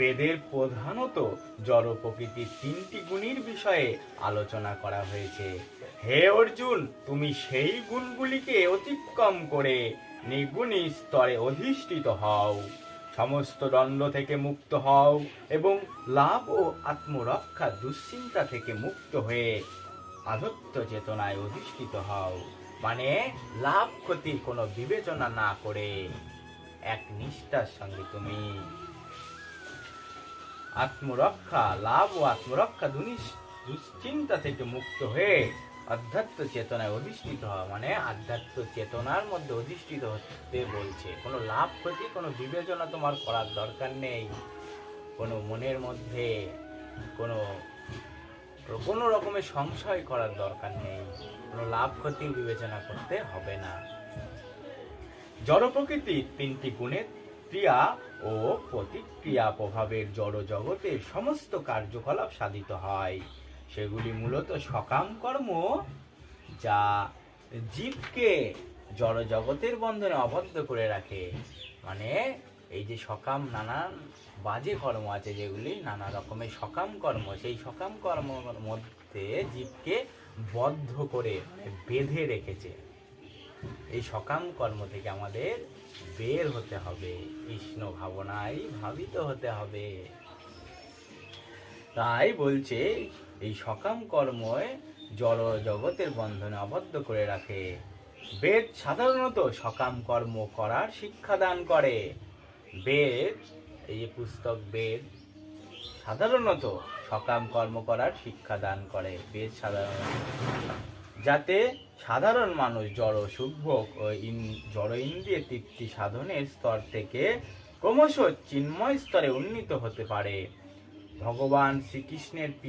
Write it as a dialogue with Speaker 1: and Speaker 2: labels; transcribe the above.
Speaker 1: বেদের প্রধানত জড় প্রকৃতির তিনটি গুণের বিষয়ে আলোচনা করা হয়েছে। হে অর্জুন, তুমি সেই গুণগুলিকে অতিক্রম করে নিগুণী স্তরে অধিষ্ঠিত হও। সমস্ত দণ্ড থেকে মুক্ত হও এবং লাভ ও আত্মরক্ষা দুশ্চিন্তা থেকে মুক্ত হয়ে আধত্ব চেতনায় অধিষ্ঠিত হও। মানে লাভ ক্ষতির কোনো বিবেচনা না করে এক নিষ্ঠার সঙ্গে তুমি আত্মরক্ষা, লাভ ও আত্মরক্ষা দুশ্চিন্তা থেকে মুক্ত হয়ে আধ্যাত্ম চেতনায় অধিষ্ঠিত হওয়া মানে আধ্যাত্ম চেতনার মধ্যে অধিষ্ঠিত হতে বলছে। কোনো লাভ ক্ষতি, কোনো বিবেচনা তোমার করার দরকার নেই। কোনো মনের মধ্যে কোনো কোনো রকমের সংশয় করার দরকার নেই। কোনো লাভ ক্ষতি বিবেচনা করতে হবে না। জড় প্রকৃতির তিনটি গুণের ক্রিয়া ও প্রতিক্রিয়া প্রভাবের জড় জগতের সমস্ত কার্যকলাপ সাধিত হয়। সেগুলি মূলত সকাম কর্ম যা জীবকে জড় জগতের বন্ধনে আবদ্ধ করে রাখে। মানে এই যে সকাম নানান বাজে কর্ম আছে যেগুলি নানা রকমের সকাম কর্ম, সেই সকাম কর্মের মধ্যে জীবকে বদ্ধ করে বেঁধে রেখেছে। এই সকাম কর্ম থেকে আমাদের বের হতে হবে। কৃষ্ণ ভাবনায় ভাবিত হতে হবে। তাই বলছে, এই সকাম কর্ময় জড় জগতের বন্ধনে আবদ্ধ করে রাখে। বেদ সাধারণত সকাম কর্ম করার শিক্ষা দান করে। বেদ, এই যে পুস্তক বেদ, সাধারণত সকাম কর্ম করার শিক্ষা দান করে। বেদ সাধারণত যাতে সাধারণ মানুষ জড় ইন- জড় ইন্দ্রিয় তৃপ্তি সাধনের স্তর থেকে ক্রমশ চিন্ময় স্তরে উন্নীত হতে পারে। ভগবান শ্রীকৃষ্ণের প্রিয়